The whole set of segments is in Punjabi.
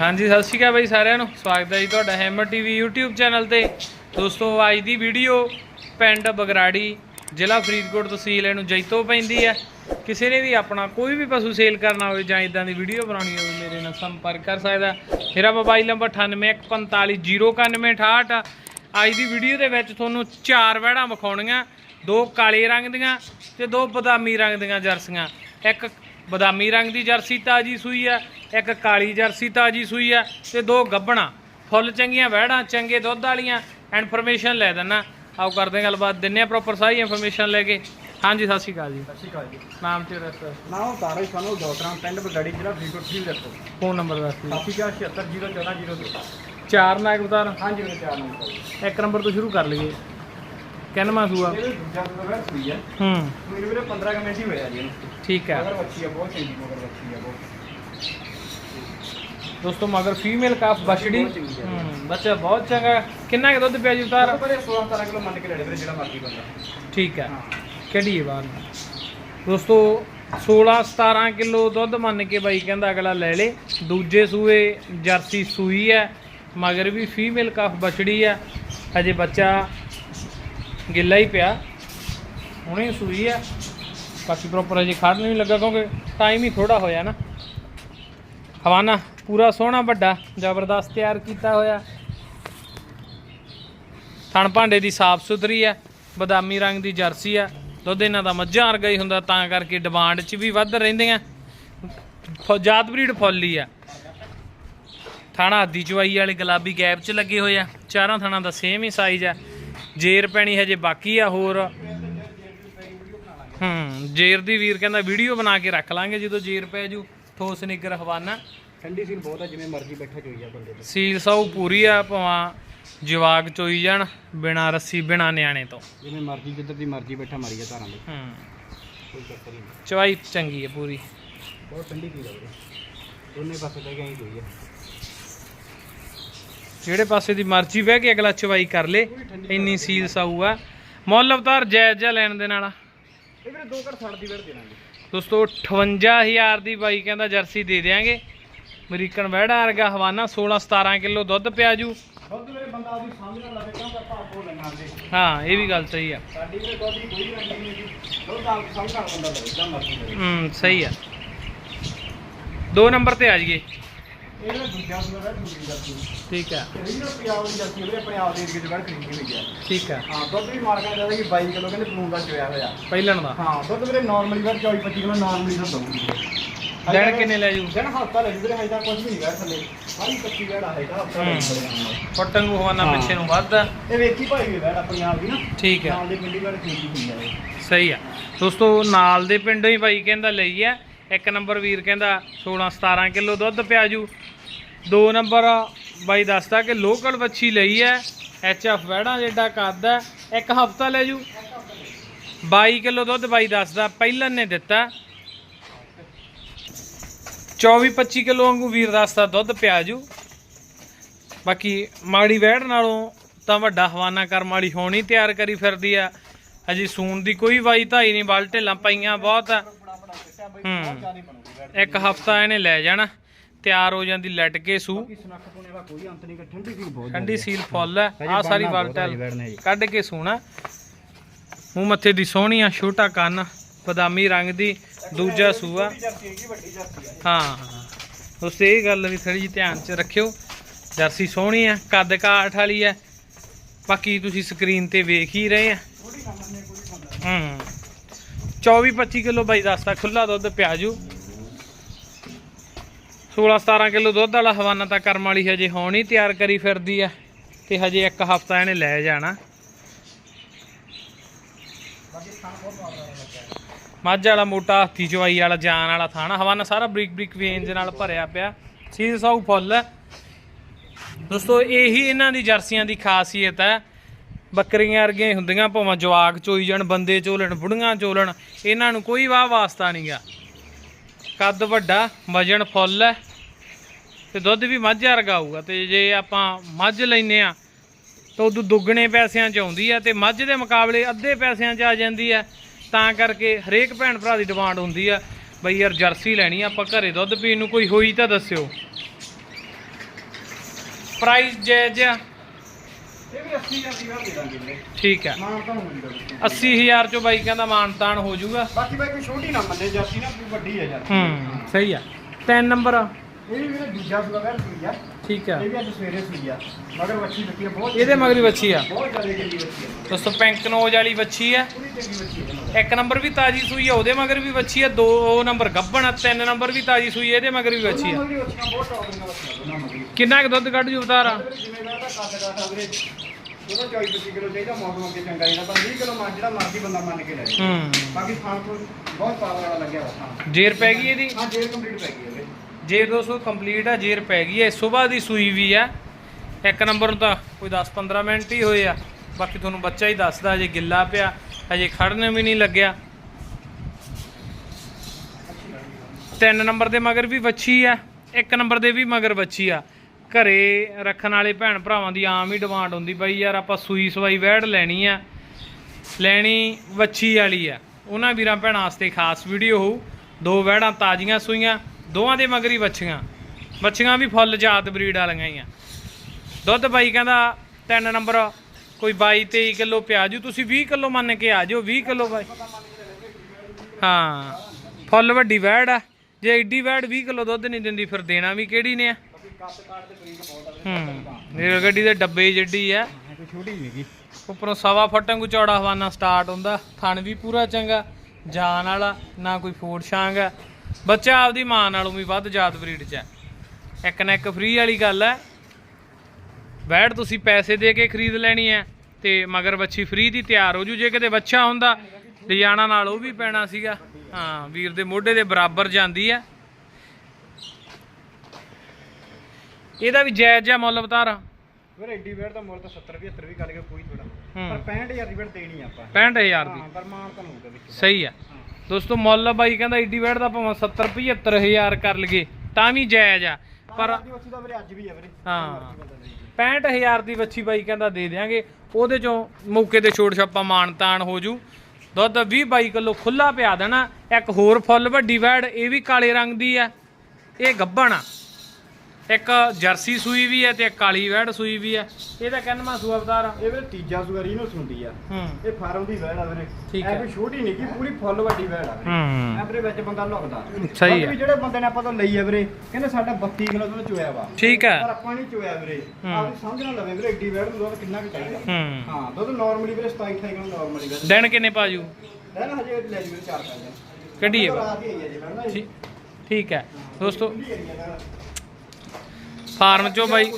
ਹਾਂਜੀ, ਸਤਿ ਸ਼੍ਰੀ ਅਕਾਲ ਬਾਈ ਸਾਰਿਆਂ ਨੂੰ। ਸਵਾਗਤ ਹੈ ਜੀ ਤੁਹਾਡਾ ਹੈਮਰ ਟੀਵੀ YouTube ਚੈਨਲ ਤੇ। ਦੋਸਤੋ, ਅੱਜ ਦੀ ਵੀਡੀਓ ਪਿੰਡ ਬਗਰਾੜੀ, ਜ਼ਿਲ੍ਹਾ ਫਰੀਦਕੋਟ ਤਹਿਸੀਲ ਇਹਨੂੰ ਜੈਤੋ ਪੈਂਦੀ ਹੈ। ਕਿਸੇ ਨੇ ਵੀ ਆਪਣਾ ਕੋਈ ਵੀ ਪਸ਼ੂ ਸੇਲ ਕਰਨਾ ਹੋਵੇ ਜਾਂ ਇਦਾਂ ਦੀ ਵੀਡੀਓ ਬਣਾਉਣੀ ਹੋਵੇ, ਮੇਰੇ ਨਾਲ ਸੰਪਰਕ ਕਰ ਸਕਦਾ ਮੇਰਾ ਮੋਬਾਈਲ ਨੰਬਰ 9814509168 ਅੱਜ ਦੀ ਵੀਡੀਓ ਦੇ ਵਿੱਚ ਤੁਹਾਨੂੰ ਚਾਰ ਵਹਿੜਾਂ ਵਿਖਾਉਣੀਆਂ, ਦੋ ਕਾਲੇ ਰੰਗ ਦੀਆਂ ਤੇ ਦੋ ਬਦਾਮੀ ਰੰਗ ਦੀਆਂ ਜਰਸੀਆਂ। ਇੱਕ ਬਦਾਮੀ ਰੰਗ ਦੀ ਜਰਸੀ ਤਾਜੀ ਸੂਈ ਆ ਇੱਕ ਕਾਲੀ ਜਰਸੀ ਤਾਜੀ ਸੂਈ ਆ ਤੇ ਦੋ ਗੱਬਣਾ। ਫੁੱਲ ਚੰਗੀਆਂ ਵਹਿੜਾਂ ਚੰਗੇ ਦੁੱਧ ਵਾਲੀਆਂ ਇਨਫੋਰਮੇਸ਼ਨ ਲੈ ਦਿੰਨਾ। ਆਓ ਕਰਦੇ ਗੱਲਬਾਤ ਦਿੰਨੇ ਆ ਪ੍ਰੋਪਰ ਸਾਰੀ ਇਨਫੋਰਮੇਸ਼ਨ ਲੈ ਕੇ। ਹਾਂਜੀ ਸਤਿ ਸ਼੍ਰੀ ਅਕਾਲ ਜੀ। ਸਤਿ ਸ਼੍ਰੀ ਅਕਾਲ ਜੀ। ਨਾਮ ਤੇ ਰਸ ਨਾਮ ਤਾਰਾ ਸਾਨੂੰ ਡਾਕਟਰਾਂ ਪਿੰਡ ਬਗੜੀ ਜ਼ਿਲ੍ਹਾ ਫਰੀਦਕੋਟ ਠੀਕ ਦੱਸੋ। ਫੋਨ ਨੰਬਰ ਦੱਸ ਦਿਓ। 8701402 ਚਾਰ ਨਾਗ ਬਤਾਰ ਹਾਂਜੀ ਮੇਰੇ ਚਾਰ ਨੰਬਰ ਇੱਕ ਨੰਬਰ ਤੋਂ ਸ਼ੁਰੂ ਕਰ ਲਈਏ। ਕਿੰਨਵਾਂ ਸੂਆ ਇਹ ਦੂਜਾ ਨੰਬਰ ਸੂਈ ਹੈ। ਹੂੰ। ਮੇਰੇ ਵੀਰੇ 15 ਕਮੇਟੀ ਹੋਇਆ ਜੀ ਇਹਨੂੰ। ਠੀਕ ਹੈ। ਮਗਰ ਬੱਚੀ ਆ ਬਹੁਤ ਚੰਗੀ ਮਗਰ ਬੱਚੀ ਆ ਬਹੁਤ ਦੋਸਤੋ ਮਗਰ ਫੀਮੇਲ ਕਾਫ ਬਛੜੀ ਬੱਚਾ ਬਹੁਤ ਚੰਗਾ ਕਿੰਨਾ ਕੁ ਦੁੱਧ ਪਿਆ ਜੀ ਤਾਰ ਉਤਾਰ ਪਰ 16 17 ਕਿਲੋ ਮੰਨ ਕੇ ਲੈ ਲੈ ਵੀਰੇ ਜਿਹੜਾ ਮਰਜ਼ੀ ਬੰਦਾ। ਠੀਕ ਹੈ। ਕਿਹੜੀ ਹੈ ਬਾਹਰ ਦੋਸਤੋ 16 17 ਕਿਲੋ ਦੁੱਧ ਮੰਨ ਕੇ ਬਾਈ ਕਹਿੰਦਾ ਅਗਲਾ ਲੈ ਲੇ। ਦੂਜੇ ਸੂਏ ਜਰਸੀ ਸੂਈ ਹੈ ਮਗਰ ਵੀ ਫੀਮੇਲ ਕਾਫ ਬਛੜੀ ਹੈ। ਹਜੇ ਬੱਚਾ ਗਿੱਲਾ ਹੀ ਪਿਆ। ਹੁਣੇ ਸੂਈ ਹੈ ਬਾਕੀ ਪ੍ਰੋਪਰ ਅਜੇ ਖੜ ਨਹੀਂ ਲੱਗਾ ਕਿਉਂਕਿ ਟਾਈਮ ਹੀ ਥੋੜਾ ਹੋਇਆ ਨਾ। ਹਵਾਨਾ ਪੂਰਾ ਸੋਹਣਾ ਵੱਡਾ, ਜ਼ਬਰਦਸਤ ਤਿਆਰ ਕੀਤਾ ਹੋਇਆ। ਥਣ ਭਾਂਡੇ ਦੀ ਸਾਫ਼ ਸੁਥਰੀ ਆ, ਬਦਾਮੀ ਰੰਗ ਦੀ ਜਰਸੀ ਆ। ਦੁੱਧ ਇਹਨਾਂ ਦਾ ਮੱਝਾਂ ਵਰਗਾ ਹੀ ਹੁੰਦਾ, ਤਾਂ ਕਰਕੇ ਡਿਮਾਂਡ 'ਚ ਵੀ ਵੱਧ ਰਹਿੰਦੀਆਂ। ਫ- ਜਾਤ ਬਰੀਡ ਫੁੱਲੀ ਆ। ਥਾਣਾ ਹੱਦੀ ਚਵਾਈ ਵਾਲੇ ਗੁਲਾਬੀ ਗੈਪ 'ਚ ਲੱਗੇ ਹੋਏ ਆ। ਚਾਰਾਂ ਥਾਣਾ ਦਾ ਸੇਮ ਹੀ ਸਾਈਜ਼ ਆ। ਜੇਰ ਪੈਣੀ ਹਜੇ ਬਾਕੀ ਆ ਹੋਰ। ਹੂੰ ਜੇਰ ਦੀ ਵੀਰ ਕਹਿੰਦਾ ਵੀਡੀਓ ਬਣਾ ਕੇ ਰੱਖ ਲਾਂਗੇ ਜਦੋਂ ਜੇਰ ਪੈ ਜੂ ਠੋਸ ਨਿੱਗਰ ਹਵਾਨਾ। ਠੰਡੀ ਸੀਲ ਬਹੁਤ ਆ ਜਿਵੇਂ ਮਰਜ਼ੀ ਬੈਠਾ ਚੋਈ ਆ ਬੰਦੇ ਸੀਲ ਸੌ ਪੂਰੀ ਆ ਭਾਵਾਂ ਜਵਾਗ ਚੋਈ ਜਾਣ ਬਿਨਾ ਰੱਸੀ ਬਿਨਾ ਨਿਆਣੇ ਤੋਂ। ਜਿਵੇਂ ਮਰਜ਼ੀ ਜਿੱਧਰ ਦੀ ਮਰਜ਼ੀ ਬੈਠਾ ਮਾਰੀ ਆ ਧਾਰਾਂ ਦੇ। ਹੂੰ। ਕੋਈ ਚੱਕਰ ਹੀ ਨਹੀਂ। ਚਵਾਈ ਚੰਗੀ ਹੈ ਪੂਰੀ। ਬਹੁਤ ਠੰਡੀ ਸੀਲ ਆ ਵੀਰੇ ਦੋਨੇ ਪਾਸੇ ਬਹਿ ਕੇ ਚੋਈ ਆ। ਜਿਹੜੇ ਪਾਸੇ ਦੀ ਮਰਜ਼ੀ ਬਹਿ ਕੇ ਅਗਲਾ ਚਵਾਈ ਕਰ ਲੇ ਇੰਨੀ ਸੀਲ ਸਾਊ ਆ। ਮੁੱਲ ਅਵਤਾਰ ਜਾਇਜ਼ ਜਿਹਾ ਲੈਣ ਦੇ ਨਾਲ ਇਹ ਵੀਰੇ ਦੋ ਘਰ ਛੱਡ ਦੀ ਵੀਰ ਦੇਣਾਂਗੇ ਦੋਸਤੋ 58000 ਦੀ ਬਾਈ ਕਹਿੰਦਾ ਜਰਸੀ ਦੇ ਦੇਾਂਗੇ ਅਮਰੀਕਨ ਵਹਿੜਾ ਵਰਗਾ ਹਵਾਨਾ 16 17 ਕਿਲੋ ਦੁੱਧ ਪਿਆ ਜੂ। ਦੁੱਧ ਵੀਰੇ ਬੰਦਾ ਆਪਦੀ ਸਮਝ ਨਾਲ ਲਵੇ ਕਿਉਂਕਿ ਆਪਾਂ ਆਪੋ ਲੈਣਾ ਦੇ ਹਾਂ ਇਹ ਵੀ ਗੱਲ ਸਹੀ ਆ। ਸਾਡੀ ਵੀਰੇ ਦੁੱਧ ਦੀ ਕੋਈ ਗਰੰਟੀ ਨਹੀਂ ਜੀ। ਦੁੱਧ ਆਪ ਸਮਝ ਨਾਲ ਬੰਦਾ ਲਵੇ ਜਾਂ ਮਰਜ਼ੀ ਲਵੇ ਹੂੰ ਸਹੀ ਆ। ਦੋ ਨੰਬਰ ਤੇ ਆ ਜਾਈਏ। ਇਹ ਜਿਹੜਾ ਦੂਜਾ ਸੂਆ ਹੈ ਦੂਜੀ ਜਰਸੀ ਠੀਕ ਆ ਇਹ ਵੀ ਨਾ ਪੰਜਾਬ ਦੀ ਜਰਸੀ ਵੀਰੇ ਆਪਣੇ ਆਪ ਦੇ ਏਰੀਏ ਦੇ ਬਾਹਰ ਖਰੀਦ ਕੇ ਲਈ ਆ ਠੀਕ ਆ ਹਾਂ ਦੁੱਧ ਵੀ ਮਾਰਕਾ ਦਾ ਕਿ 22 ਕਿਲੋ ਕਹਿੰਦੇ ਪਲੂਨ ਦਾ ਚੋਇਆ ਹੋਇਆ। ਪਹਿਲਣ ਦਾ? ਹਾਂ ਦੁੱਧ ਵੀਰੇ ਨਾਰਮਲੀ ਵੀਰੇ 24 25 ਕਿਲੋ ਨਾਰਮਲੀ ਦੁੱਧ ਦਊਗੀ। ਦਿਨ ਕਿੰਨੇ ਲੈ ਜੂ ਦਿਨ ਹਫਤਾ ਲੈ ਜੂ ਵੀਰੇ ਹਜੇ ਤੱਕ ਕੁਝ ਵੀ ਨਹੀਂ ਗਾ ਥੱਲੇ। ਸਾਰੀ ਕੱਚੀ ਵੇੜਾ ਹੈਗਾ ਹਫਤਾ ਲੈ ਜੂ। ਵੀਰੇ ਨਾਲ। ਫਟਣ ਨੂੰ ਹਵਾਨਾ ਹਾਂ। ਪਿੱਛੇ ਨੂੰ ਵੱਧਦਾ ਇਹ ਵੇਖੀ ਭਾਈ ਵੀ ਵੇੜਾ ਪੰਜਾਬ ਦੀ ਨਾ। ਠੀਕ ਆ ਨਾਲ ਦੀ ਪਿੰਡੀ ਵੇੜ ਖਰੀਦੀ ਹੋਈ ਆ ਇਹ ਸਹੀ ਆ ਦੋਸਤੋ ਨਾਲ ਦੇ ਪਿੰਡੋਂ ਹੀ ਬਾਈ ਕਹਿੰਦਾ ਲਈ ਆ ਇੱਕ ਨੰਬਰ ਵੀਰ ਕਹਿੰਦਾ 16 17 ਕਿਲੋ ਦੁੱਧ ਪਿਆ ਜੂ। ਦੋ ਨੰਬਰ ਬਾਈ ਦੱਸਦਾ ਕਿ ਲੋਕਲ ਵੱਛੀ ਲਈ ਹੈ। ਐਚ ਐਫ ਵੈੜਾਂ ਜਿਹੜਾ ਕੱਦ ਹੈ। ਇੱਕ ਹਫਤਾ ਲੈ ਜੂ। 22 ਕਿਲੋ ਦੁੱਧ ਬਾਈ ਦੱਸਦਾ ਪਹਿਲਨ ਨੇ ਦਿੱਤਾ। 24 25 ਕਿਲੋ ਵਾਂਗੂ ਵੀਰ ਦੱਸਦਾ ਦੁੱਧ ਪਿਆ ਜੂ। ਬਾਕੀ ਮਾੜੀ ਵੈੜ ਨਾਲੋਂ ਤਾਂ ਵੱਡਾ ਹਵਾਨਾ ਕਰਮ ਵਾਲੀ ਹੋਣੀ ਤਿਆਰ ਕਰੀ ਫਿਰਦੀ ਆ। ਅਜੀ ਸੂਣ ਦੀ ਕੋਈ ਵਾਈ ਧਾਈ ਨਹੀਂ ਬਲ ਢੇਲਾਂ ਪਈਆਂ ਬਹੁਤ ਹੂੰ ਇੱਕ ਹਫਤਾ ਇਹਨੇ ਲੈ ਜਾਣਾ। ਤਿਆਰ ਹੋ ਜਾਂਦੀ ਲੱਟ ਕੇ ਸੂ। ਕੀ ਸਨੱਖ ਪੁਣੇ ਦਾ ਕੋਈ ਅੰਤ ਨਹੀਂ ਗਾ ਠੰਡੀ ਸੀ ਬਹੁਤ ਠੰਡੀ ਸੀਲ ਫੁੱਲ ਹੈ ਆ ਸਾਰੀ ਜੀ। ਕੱਢ ਕੇ ਸੂਣਾ। ਮੂੰਹ ਮੱਥੇ ਦੀ ਸੋਹਣੀ ਆ ਛੋਟਾ ਕੰਨ ਬਦਾਮੀ ਰੰਗ ਦੀ ਦੂਜਾ ਸੂਆ। ਹਾਂ ਉਸ ਇਹ ਗੱਲ ਵੀ ਥੋੜੀ ਜਿਹੀ ਧਿਆਨ 'ਚ ਰੱਖਿਓ। ਜਰਸੀ ਸੋਹਣੀ ਆ ਕੱਦ ਕਾਠ ਵਾਲੀ ਆ। ਬਾਕੀ ਤੁਸੀਂ ਸਕਰੀਨ ਤੇ ਵੇਖ ਹੀ ਰਹੇ ਆ। ਹੂੰ। 24 25 ਕਿਲੋ ਬਾਈ ਦੱਸਦਾ ਖੁੱਲਾ ਦੁੱਧ ਪਿਆਜੂ 16 17 ਕਿਲੋ ਦੁੱਧ ਵਾਲਾ ਹਵਾਨਾ ਤਾਂ ਕਰਮ ਵਾਲੀ ਹਜੇ ਹੁਣ ਹੀ ਤਿਆਰ ਕਰੀ ਫਿਰਦੀ ਆ ਤੇ ਹਜੇ ਇੱਕ ਹਫਤਾ ਇਹਨੇ ਲੈ ਜਾਣਾ। ਮੱਝ ਵਾਲਾ ਮੋਟਾ ਹੱਥੀ ਚਵਾਈ ਵਾਲਾ ਜਾਨ ਵਾਲਾ ਥਾਣਾ। ਹਵਾਨਾ ਸਾਰਾ ਬਰੀਕ ਬਰੀਕ ਵੇਂਜ ਨਾਲ ਭਰਿਆ ਪਿਆ। ਸੀਜ਼ ਸਾਊ ਫੁੱਲ। ਦੋਸਤੋ, ਇਹੀ ਇਹਨਾਂ ਦੀ ਜਰਸੀਆਂ ਦੀ ਖਾਸੀਅਤ ਹੈ। ਬੱਕਰੀਆਂ ਵਰਗੀਆਂ ਹੁੰਦੀਆਂ, ਭਾਵੇਂ ਜਵਾਕ ਚੋਈ ਜਾਣ, ਬੰਦੇ ਚੋਲਣ ਬੁੜੀਆਂ ਚੋਲਣ, ਇਹਨਾਂ ਨੂੰ ਕੋਈ ਵਾਹ ਵਾਸਤਾ ਨਹੀਂਗਾ ਕੱਦ ਵੱਡਾ, ਵਜਨ ਫੁੱਲ ਹੈ ਤੇ ਦੁੱਧ ਵੀ ਮੱਝ ਵਰਗਾ ਆਊਗਾ ਤੇ ਜੇ ਆਪਾਂ ਮੱਝ ਲੈਨੇ ਆ ਤਾਂ ਉਦੋਂ ਦੁੱਗਣੇ ਪੈਸਿਆਂ 'ਚ ਆਉਂਦੀ ਆ ਤੇ ਮੱਝ ਦੇ ਮੁਕਾਬਲੇ ਅੱਧੇ ਪੈਸਿਆਂ 'ਚ ਆ ਜਾਂਦੀ ਆ ਤਾਂ ਕਰਕੇ ਹਰੇਕ ਭੈਣ ਭਰਾ ਦੀ ਡਿਮਾਂਡ ਹੁੰਦੀ ਆ ਬਈ ਯਾਰ ਜਰਸੀ ਲੈਣੀ ਆਪਾਂ ਘਰੇ ਦੁੱਧ ਪੀਣ ਨੂੰ ਕੋਈ ਹੋਈ ਤਾਂ ਦੱਸਿਓ। ਪ੍ਰਾਈਸ ਜਾਇਜ਼ ਆ। ਇਹ ਵੀ 80000 ਦੀ ਗੱਲ ਦੇ ਦਾਂਗੇ ਵੀਰੇ ਠੀਕ ਹੈ। ਮਾਨ ਤਾਂ ਹੋਊਗਾ ਵਿੱਚ। 80000 ਚੋਂ ਬਾਈ ਕਹਿੰਦਾ ਮਾਨਤਾਨ ਹੋ ਜਾਊਗਾ। ਬਾਕੀ ਬਾਈ ਕੋਈ ਛੋਟੀ ਨਾ ਮੰਨੇ ਜਰਸੀ ਨਾ ਕੋਈ ਵੱਡੀ ਹੈ ਜਰਸੀ ਹੂੰ ਸਹੀ ਆ। ਤਿੰਨ ਨੰਬਰ। ਇਹ ਵੀ ਵੀਰੇ ਦੂਜਾ ਸੂਈ ਆ। ਠੀਕ ਆ। ਇਹ ਵੀ ਅੱਜ ਸਵੇਰੇ ਸੂਈ ਆ। ਮਗਰ ਵੱਛੀ ਬੱਚੀ ਆ ਬਹੁਤ ਇਹਦੇ ਮਗਰੀ ਵੱਛੀ ਆ। ਬਹੁਤ ਜ਼ਿਆਦਾ ਚੰਗੀ ਬੱਚੀ ਆ। ਦੋਸਤੋ ਪੈਂਕ ਨੋਜ ਵਾਲੀ ਵੱਛੀ ਆ। ਪੂਰੀ ਚੰਗੀ ਆ। ਇੱਕ ਨੰਬਰ ਵੀ ਤਾਜੀ ਸੂਈ ਆ ਉਹਦੇ ਮਗਰ ਵੀ ਵੱਛੀ ਆ। ਦੋ ਨੰਬਰ ਗੱਭਣ ਆ ਤਿੰਨ ਨੰਬਰ ਵੀ ਤਾਜੀ ਸੂਈ ਇਹਦੇ ਮਗਰ ਵੀ ਵੱਛੀ ਆ। ਕਿੰਨਾ ਕੁ ਦੁੱਧ ਕੱਢ ਜੂ ਜਿਵੇਂ ਕੱਦ ਵੀਰੇ ਉਹਦਾ 24 25 ਕਿਲੋ ਚਾਹੀਦਾ ਮੌਸਮ ਅੱਗੇ ਚੰਗਾ ਜਿਹੜਾ ਪਰ 20 ਕਿਲੋ ਮੱਝ ਜਿਹੜਾ ਮਰਜ਼ੀ ਬੰਦਾ ਮੰਨ ਕੇ ਲੈ ਜਾਏ ਹੂੰ। ਬਾਕੀ ਖਾਣ ਤੋਂ ਬਹੁਤ ਪਾਵਰ ਵਾਲਾ ਲੱਗਿਆ ਵਾ ਖਾਣ ਜੇਰ ਪੈ ਗਈ ਇਹਦੀ? ਹਾਂ ਜੇਰ ਕੰਪਲੀਟ ਪੈ ਗਈ ਹੈ ਵੀਰੇ। ਜੇ 200 ਕੰਪਲੀਟ ਆ ਜੇਰ ਪੈ ਗਈ ਐ ਸਵੇਰ ਦੀ ਸੂਈ ਵੀ ਆ। ਇੱਕ ਨੰਬਰ ਨੂੰ ਤਾਂ ਕੋਈ 10-15 ਮਿੰਟ ਹੀ ਹੋਏ ਆ। ਬਾਕੀ ਤੁਹਾਨੂੰ ਬੱਚਾ ਹੀ ਦੱਸਦਾ ਜੇ ਗਿੱਲਾ ਪਿਆ। ਅਜੇ ਖੜਨ ਵੀ ਨਹੀਂ ਲੱਗਿਆ। ਤਿੰਨ ਨੰਬਰ ਦੇ ਮਗਰ ਵੀ ਵੱਛੀ ਆ। ਇੱਕ ਨੰਬਰ ਦੇ ਵੀ ਮਗਰ ਵੱਛੀ ਆ। ਘਰੇ ਰੱਖਣ ਵਾਲੇ ਭੈਣ ਭਰਾਵਾਂ ਦੀ ਆਮ ਹੀ ਡਿਮਾਂਡ ਹੁੰਦੀ ਬਈ ਯਾਰ ਆਪਾਂ ਸੂਈ ਸਵਾਈ ਵੈੜ ਲੈਣੀ ਆ, ਲੈਣੀ ਵੱਛੀ ਵਾਲੀ ਆ। ਉਹਨਾਂ ਵੀਰਾਂ ਭੈਣਾਂ ਵਾਸਤੇ ਖਾਸ ਵੀਡੀਓ ਹੋਊ। ਦੋ ਵੈੜਾਂ ਤਾਜ਼ੀਆਂ ਸੂਈਆਂ, ਦੋਵਾਂ ਦੇ ਮਗਰੀ ਵੱਛੀਆਂ। ਵੱਛੀਆਂ ਵੀ ਫੁੱਲ ਜਾਤ ਬਰੀਡ ਵਾਲੀਆਂ ਹੀ ਆ। ਦੁੱਧ ਬਾਈ ਕਹਿੰਦਾ ਤਿੰਨ ਨੰਬਰ, ਕੋਈ 22 23 ਕਿਲੋ ਪਿਆਜੂ ਤੁਸੀਂ 20 ਕਿਲੋ ਮੰਨ ਕੇ ਆ ਜਾਓ 20 ਕਿਲੋ ਬਾਈ। ਹਾਂ, ਫੁੱਲ ਵੱਡੀ ਵੈੜ ਆ। ਜੇ ਐਡੀ ਵੈੜ 20 ਕਿਲੋ ਦੁੱਧ ਨਹੀਂ ਦਿੰਦੀ, ਫਿਰ ਦੇਣਾ ਵੀ ਕਿਹੜੀ ਨੇ ਆ? ਬਹੁਤ ਆ ਹੂੰ। ਰੇਲ ਗੱਡੀ ਦੇ ਡੱਬੇ ਜਿਹੜੀ ਆ। ਕੋਈ ਛੋਟੀ ਨਹੀਂ ਹੈਗੀ। ਉੱਪਰੋਂ ਸਵਾ ਫੁੱਟ ਵਾਂਗੂ ਚੌੜਾ ਹਵਾਨਾ ਸਟਾਰਟ ਹੁੰਦਾ। ਥਣ ਵੀ ਪੂਰਾ ਚੰਗਾ ਜਾਨ ਵਾਲਾ ਨਾ ਕੋਈ ਫੋੜ ਛਾਂਗ ਹੈ ਬੱਚਾ ਆਪਦੀ ਮਾਂ ਨਾਲੋਂ ਵੀ ਵੱਧ ਜਾਤ ਬਰੀਡ ਚ ਹੈ ਇੱਕ ਨਾ ਇੱਕ ਫ੍ਰੀ ਵਾਲੀ ਗੱਲ ਹੈ ਬੈਡ ਤੁਸੀਂ ਪੈਸੇ ਦੇ ਕੇ ਖਰੀਦ ਲੈਣੀ ਹੈ ਤੇ ਮਗਰ ਬੱਚੀ ਫ੍ਰੀ ਦੀ ਤਿਆਰ ਹੋ ਜੂ। ਜੇ ਕਿਤੇ ਬੱਚਾ ਹੁੰਦਾ ਡਿਜ਼ਾਈਨਾਂ ਨਾਲ ਉਹ ਵੀ ਪੈਣਾ ਸੀਗਾ। ਹਾਂ ਵੀਰ ਦੇ ਮੋਢੇ ਦੇ ਬਰਾਬਰ ਜਾਂਦੀ ਹੈ ਇਹਦਾ ਵੀ ਜਾਇਜ਼ ਜਿਹਾ ਮੁੱਲ ਬਤਾਰਾ ਵੀਰੇ ਐਡੀ ਵੇੜ ਦਾ ਮੁੱਲ ਤਾਂ 70 75 ਵੀ ਕਰ ਗਿਆ ਕੋਈ ਥੋੜਾ। ਪਰ 65000 ਦੀ ਵੇੜ ਦੇਣੀ ਆ ਆਪਾਂ। 65000 ਦੀ। ਹਾਂ ਪਰ ਮਾਨ ਤਾਂ ਹੋਊਗਾ ਵਿੱਚ। ਸਹੀ ਆ। ਦੋਸਤੋ ਮੁੱਲ ਬਾਈ ਕਹਿੰਦਾ ਈਡੀ ਵੈਟ ਦਾ ਭਾਵੇਂ 70 75000 ਕਰ ਲਈਏ ਤਾਂ ਵੀ ਜਾਇਜ਼ ਆ। ਪਰ ਦੀ ਵੱਛੀ ਦਾ ਵੀਰੇ ਅੱਜ ਵੀ ਆ ਵੀਰੇ। ਹਾਂ। ਮਰਜ਼ੀ ਬੰਦਾ ਦੇ ਦੇ। 65000 ਦੀ ਵੱਛੀ ਬਾਈ ਕਹਿੰਦਾ ਦੇ ਦਿਆਂਗੇ। ਉਹਦੇ ਚੋਂ ਮੌਕੇ ਤੇ ਛੋੜ ਛਾਪਾ ਮਾਨਤਾਨ ਹੋ ਜੂ। ਦੁੱਧ 20 22 ਕਿਲੋ ਖੁੱਲਾ ਪਿਆ ਦੇਣਾ। ਇੱਕ ਹੋਰ ਫੁੱਲ ਵੱਡੀ ਵੈੜ ਇਹ ਵੀ ਕਾਲੇ ਰੰਗ ਦੀ ਆ। ਇਹ ਗੱਭਣ ਆ। ਇੱਕ ਜਰਸੀ ਸੂਈ ਵੀ ਹੈ ਤੇ ਇੱਕ ਕਾਲੀ ਵੈੜ ਸੂਈ ਵੀ ਹੈ। ਇਹਦਾ ਕਹਿੰਨਵਾ ਸੂਆ ਅਵਤਾਰ ਇਹ ਵੀਰੇ ਤੀਜਾ ਸੂਰੀ ਨੂੰ ਸੁਣਦੀ ਆ। ਹੂੰ। ਇਹ ਫਾਰਮ ਦੀ ਵੇੜ ਆ ਵੀਰੇ। ਠੀਕ ਇਹ ਹੈ। ਕੋਈ ਛੋਟੀ ਨਹੀਂ ਕੀ ਪੂਰੀ ਫੁੱਲ ਵੱਡੀ ਵੇੜ ਆ ਵੀਰੇ। ਹੂੰ। ਵੀਰੇ ਵਿੱਚ ਬੰਦਾ ਲੁਕਦਾ। ਸਹੀ ਬਾਕੀ। ਵੀ ਜਿਹੜੇ ਬੰਦੇ ਨੇ ਆਪਾਂ ਤੋਂ ਲਈ ਆ ਵੀਰੇ ਕਹਿੰਦੇ ਸਾਡਾ 32 ਕਿਲੋ ਦੁੱਧ ਚੋਇਆ ਵਾ। ਠੀਕ ਪਰ ਹੈ ਆਪਾਂ ਨਹੀਂ ਚੋਇਆ ਵੀਰੇ। ਆਪਦੀ ਸਮਝ ਲਵੇ ਵੀਰੇ ਏਡੀ ਵੇੜ ਨੂੰ ਦੁੱਧ ਕਿੰਨਾ ਕੁ ਚਾਹੀਦਾ। ਹੂੰ। ਹਾਂ ਦੁੱਧ ਨਾਰਮਲੀ ਵੀਰੇ 27 28 ਕਿਲੋ ਨਾਰਮਲੀ ਵੀਰੇ। ਦਿਨ ਕਿੰਨੇ ਪਾਜੂ? ਲੈ ਨਾ ਹਜੇ ਲੈ ਜੀ ਵੀਰੇ ਚਾਰ ਪੈਸੇ ਕੱਢੀਏ ਬਾ। ਰਾਤ ਹੀ ਆਈ ਹੈ ਜੀ ਮੈਂ ਨਾ ਠੀਕ ਠੀਕ ਹੈ। ਦੋਸਤੋ ਫਾਰਮ ਚੋਂ ਬਾਈ।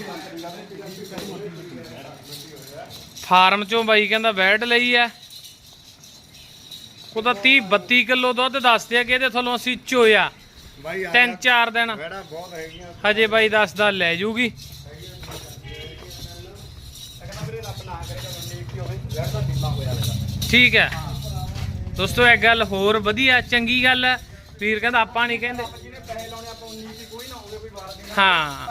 ਫਾਰਮ ਚੋਂ ਬਾਈ ਕਹਿੰਦਾ ਵੈਟ ਲਈ ਐ ਉਹਦਾ 30 32 ਕਿਲੋ ਦੁੱਧ ਦੱਸਦੇ ਆ ਕਿ ਇਹਦੇ ਥੱਲੋਂ ਅਸੀਂ ਚੋਇਆ। ਬਾਈ ਆ ਤਿੰਨ ਚਾਰ ਦਿਨ। ਹਜੇ ਬਾਈ ਦੱਸਦਾ ਲੈ ਜੂਗੀ। ਠੀਕ ਹੈ। ਦੋਸਤੋ ਇੱਕ ਗੱਲ ਹੋਰ ਵਧੀਆ ਚੰਗੀ ਗੱਲ ਹੈ। ਵੀਰ ਕਹਿੰਦਾ ਆਪਾਂ ਨਹੀਂ ਕਹਿੰਦੇ। ਜਿਹਨੇ ਪੈਸੇ ਲਾਉਣੇ ਆਪਾਂ 19 ਦੀ ਕੋਈ ਨਾ ਹੋਵੇ ਕੋਈ ਵਾਰ ਦੀ ਹਾਂ।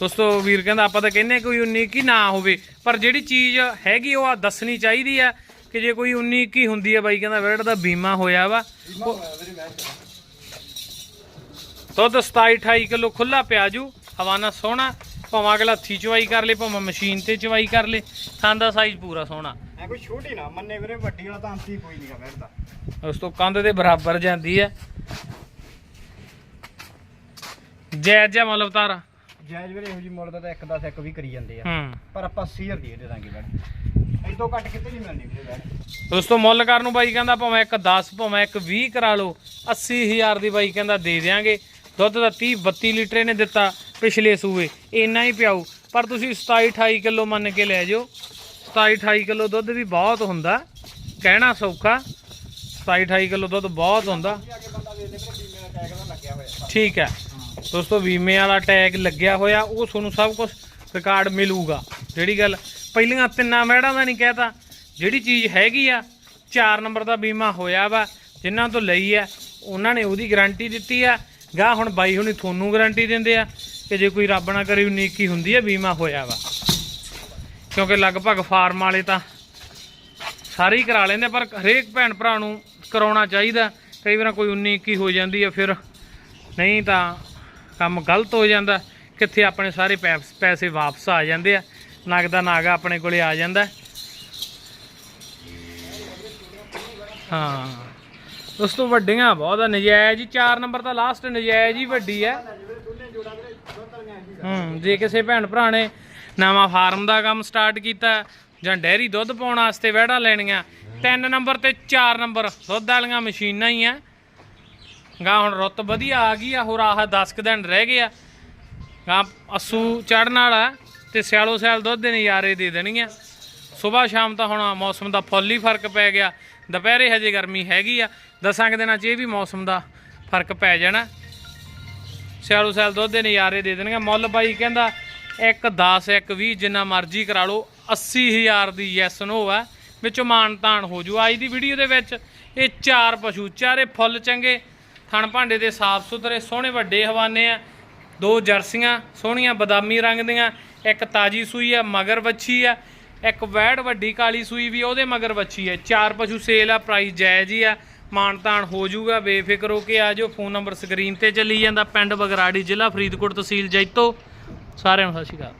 ਦੋਸਤੋ ਵੀਰ ਕਹਿੰਦਾ ਆਪਾਂ ਤਾਂ ਕਹਿੰਦੇ ਕੋਈ 19 ਕੀ ਨਾ ਹੋਵੇ ਪਰ ਜਿਹੜੀ ਚੀਜ਼ ਹੈਗੀ ਉਹ ਆ ਦੱਸਣੀ ਚਾਹੀਦੀ ਆ ਕਿ ਜੇ ਕੋਈ 19 ਕੀ ਹੁੰਦੀ ਆ ਬਾਈ ਕਹਿੰਦਾ ਵਰਡ ਦਾ ਬੀਮਾ ਹੋਇਆ ਵਾ। ਦੁੱਧ 27 28 ਕਿਲੋ ਖੁੱਲਾ ਪਿਆਜੂ ਹਵਾਨਾ ਸੋਹਣਾ ਭਾਵੇਂ ਅਗਲਾ ਹੱਥੀ ਚਵਾਈ ਕਰ ਲੇ ਭਾਵੇਂ ਮਸ਼ੀਨ ਤੇ ਚਵਾਈ ਕਰ ਲੇ ਥਾਂ ਦਾ ਸਾਈਜ਼ ਪੂਰਾ ਸੋਹਣਾ। ਐ ਕੋਈ ਛੋਟੀ ਨਾ ਮੰਨੇ ਵੀਰੇ ਵੱਡੀ ਵਾਲਾ ਤਾਂ ਅੰਤੀ ਕੋਈ ਨਹੀਂਗਾ ਵੇੜ ਦਾ। ਉਸ ਤੋਂ ਕੰਧ ਦੇ ਬਰਾਬਰ ਜਾਂਦੀ ਹੈ ਜੈ ਜੈ ਮੁੱਲ ਅਵਤਾਰ ਜਾਇਜ਼ ਵੀਰੇ ਇਹੋ ਜੀ ਮੁੱਲ ਦਾ ਤਾਂ ਇੱਕ 10 ਇੱਕ ਵੀ ਕਰੀ ਜਾਂਦੇ ਆ। ਹੂੰ। ਪਰ ਆਪਾਂ 80 ਦੀ ਦੇ ਦਾਂਗੇ ਇਹ ਤੋਂ ਘੱਟ ਕਿਤੇ ਨਹੀਂ ਮਿਲਣੀ ਵੀਰੇ ਵੇੜ ਦੋਸਤੋ ਮੁੱਲ ਕਰਨ ਨੂੰ ਬਾਈ ਕਹਿੰਦਾ ਭਾਵੇਂ ਇੱਕ 10 ਭਾਵੇਂ ਇੱਕ 20 ਕਰਾ ਲਓ 80000 ਦੀ ਬਾਈ ਕਹਿੰਦਾ ਦੇ ਦਿਆਂਗੇ। ਦੁੱਧ ਦਾ 30 32 ਲੀਟਰ ਇਹਨੇ ਦਿੱਤਾ ਪਿਛਲੇ ਸੂਏ। ਇੰਨਾ ਹੀ ਪਿਆਊ। ਪਰ ਤੁਸੀਂ 27 28 ਕਿਲੋ ਮੰਨ ਕੇ ਲੈ ਜਾਓ। 27 28 ਕਿਲੋ ਦੁੱਧ ਵੀ ਬਹੁਤ ਹੁੰਦਾ। ਕਹਿਣਾ ਸੌਖਾ। 27 28 ਕਿਲੋ ਦੁੱਧ ਬਹੁਤ ਹੁੰਦਾ। ਠੀਕ ਹੈ। ਦੋਸਤੋ, ਬੀਮੇ ਵਾਲਾ ਟੈਗ ਲੱਗਿਆ ਹੋਇਆ, ਉਹ ਤੁਹਾਨੂੰ ਸਭ ਕੁਝ ਰਿਕਾਰਡ ਮਿਲੂਗਾ। ਜਿਹੜੀ ਗੱਲ ਪਹਿਲੀਆਂ ਤਿੰਨਾਂ ਮੈੜਾਂ ਦਾ ਨਹੀਂ ਕਹਿਤਾ ਜਿਹੜੀ ਚੀਜ਼ ਹੈਗੀ ਆ 4 ਨੰਬਰ ਦਾ ਬੀਮਾ ਹੋਇਆ ਵਾ, ਜਿਨ੍ਹਾਂ ਤੋਂ ਲਈ ਆ, ਉਹਨਾਂ ਨੇ ਉਹਦੀ ਗਾਰੰਟੀ ਦਿੱਤੀ ਆ। ਗਾਹ ਹੁਣ ਬਾਈ ਹੁਣੀ ਤੁਹਾਨੂੰ ਗਾਰੰਟੀ ਦਿੰਦੇ ਆ ਕਿ ਜੇ ਕੋਈ ਰੱਬ ਨਾ ਕਰੇ, ਉਨੀਕੀ ਹੁੰਦੀ ਆ, ਬੀਮਾ ਹੋਇਆ ਵਾ। ਕਿਉਂਕਿ ਲਗਭਗ ਫਾਰਮ ਵਾਲੇ ਤਾਂ ਸਾਰੇ ਹੀ ਕਰਾ ਲੈਂਦੇ ਪਰ ਹਰੇਕ ਭੈਣ ਭਰਾ ਨੂੰ ਕਰਾਉਣਾ ਚਾਹੀਦਾ। ਕਈ ਵਾਰ ਕੋਈ 19 21 ਹੋ ਜਾਂਦੀ ਆ, ਫਿਰ ਨਹੀਂ ਤਾਂ ਕੰਮ ਗਲਤ ਹੋ ਜਾਂਦਾ, ਕਿੱਥੇ ਆਪਣੇ ਸਾਰੇ ਪੈਸ- ਪੈਸੇ ਵਾਪਸ ਆ ਜਾਂਦੇ ਆ, ਨਗਦਾ ਨਾਗਾ ਆਪਣੇ ਕੋਲੇ ਆ ਜਾਂਦਾ। ਹਾਂ, ਉਸ ਤੋਂ ਵੱਡੀਆਂ ਬਹੁਤ ਆ, ਨਜਾਇਜ਼ ਹੀ 4 ਨੰਬਰ ਤਾਂ ਲਾਸਟ ਨਜਾਇਜ਼ ਹੀ ਵੱਡੀ ਹੈ ਹੂੰ, ਜੇ ਕਿਸੇ ਭੈਣ ਭਰਾ ਨੇ ਨਵਾਂ ਫਾਰਮ ਦਾ ਕੰਮ ਸਟਾਰਟ ਕੀਤਾ, ਜਾਂ ਡੈਰੀ ਦੁੱਧ ਪਾਉਣ ਵਾਸਤੇ ਵਹਿੜਾ ਲੈਣੀਆਂ 3 ਨੰਬਰ ਤੇ 4 ਨੰਬਰ, ਦੁੱਧ ਵਾਲੀਆਂ ਮਸ਼ੀਨਾਂ ਹੀ ਆ। ਗਾ ਹੁਣ ਰੁੱਤ ਵਧੀਆ ਆ ਗਈ ਆ, ਹੋਰ ਆਹ 10 ਕੁ ਦਿਨ ਰਹਿ ਗਏ ਆ। ਗਾ ਅਸੂ ਚੜਨ ਵਾਲਾ ਤੇ ਸਿਆਲੋ ਸਿਆਲ ਦੁੱਧ ਦੇ ਨਜ਼ਾਰੇ ਦੇ ਦੇਣਗੀਆਂ ਸਵੇਰ ਸ਼ਾਮ ਤਾਂ ਹੁਣ ਮੌਸਮ ਦਾ ਫੁੱਲ ਹੀ ਫ਼ਰਕ ਪੈ ਗਿਆ। ਦੁਪਹਿਰੇ ਹਜੇ ਗਰਮੀ ਹੈਗੀ ਆ। ਦਸਾਂ ਕੁ ਦਿਨਾਂ 'ਚ ਇਹ ਵੀ ਮੌਸਮ ਦਾ ਫ਼ਰਕ ਪੈ ਜਾਣਾ। ਸਿਆਲੋ ਸਿਆਲ ਦੁੱਧ ਦੇ ਨਜ਼ਾਰੇ ਦੇ ਦੇਣਗੇ। ਮੁੱਲ ਬਾਈ ਕਹਿੰਦਾ ਇੱਕ 10 ਇੱਕ 20 ਜਿੰਨਾ ਮਰਜ਼ੀ ਕਰਾ ਲਓ। 80000 ਦੀ ਯੈਸ ਨੋ ਆ। ਵਿੱਚੋਂ ਮਾਨ ਤਾਨ ਹੋ ਜੂ। ਅੱਜ ਦੀ ਵੀਡੀਓ ਦੇ ਵਿੱਚ ਇਹ ਚਾਰ ਪਸ਼ੂ, ਚਾਰੇ ਫੁੱਲ ਚੰਗੇ। ਥਣ ਭਾਂਡੇ ਦੇ ਸਾਫ਼ ਸੁਥਰੇ, ਸੋਹਣੇ ਵੱਡੇ ਹਵਾਨੇ ਆ, ਦੋ ਜਰਸੀਆਂ, ਸੋਹਣੀਆਂ ਬਦਾਮੀ ਰੰਗ ਦੀਆਂ, ਇੱਕ ਤਾਜੀ ਸੂਈ ਆ, ਮਗਰ ਵੱਛੀ ਆ, ਇੱਕ ਵੈੜ ਵੱਡੀ ਕਾਲੀ ਸੂਈ ਵੀ ਉਹਦੇ ਮਗਰ ਵੱਛੀ ਆ। ਚਾਰ ਪਸ਼ੂ ਸੇਲ ਆ ਪ੍ਰਾਈਸ ਜਾਇਜ਼ ਹੀ ਆ ਮਾਨ ਤਾਨ ਹੋ ਜਾਊਗਾ, ਬੇਫਿਕਰ ਹੋ ਕੇ ਆ ਜਾਓ ਫੋਨ ਨੰਬਰ ਸਕਰੀਨ ਤੇ ਚੱਲੀ ਜਾਂਦਾ, ਪਿੰਡ ਬਗਰਾੜੀ ਜ਼ਿਲ੍ਹਾ ਫਰੀਦਕੋਟ ਤਹਿਸੀਲ ਜੈਤੋ। ਸਾਰਿਆਂ ਨੂੰ ਸਤਿ ਸ਼੍ਰੀ ਅਕਾਲ।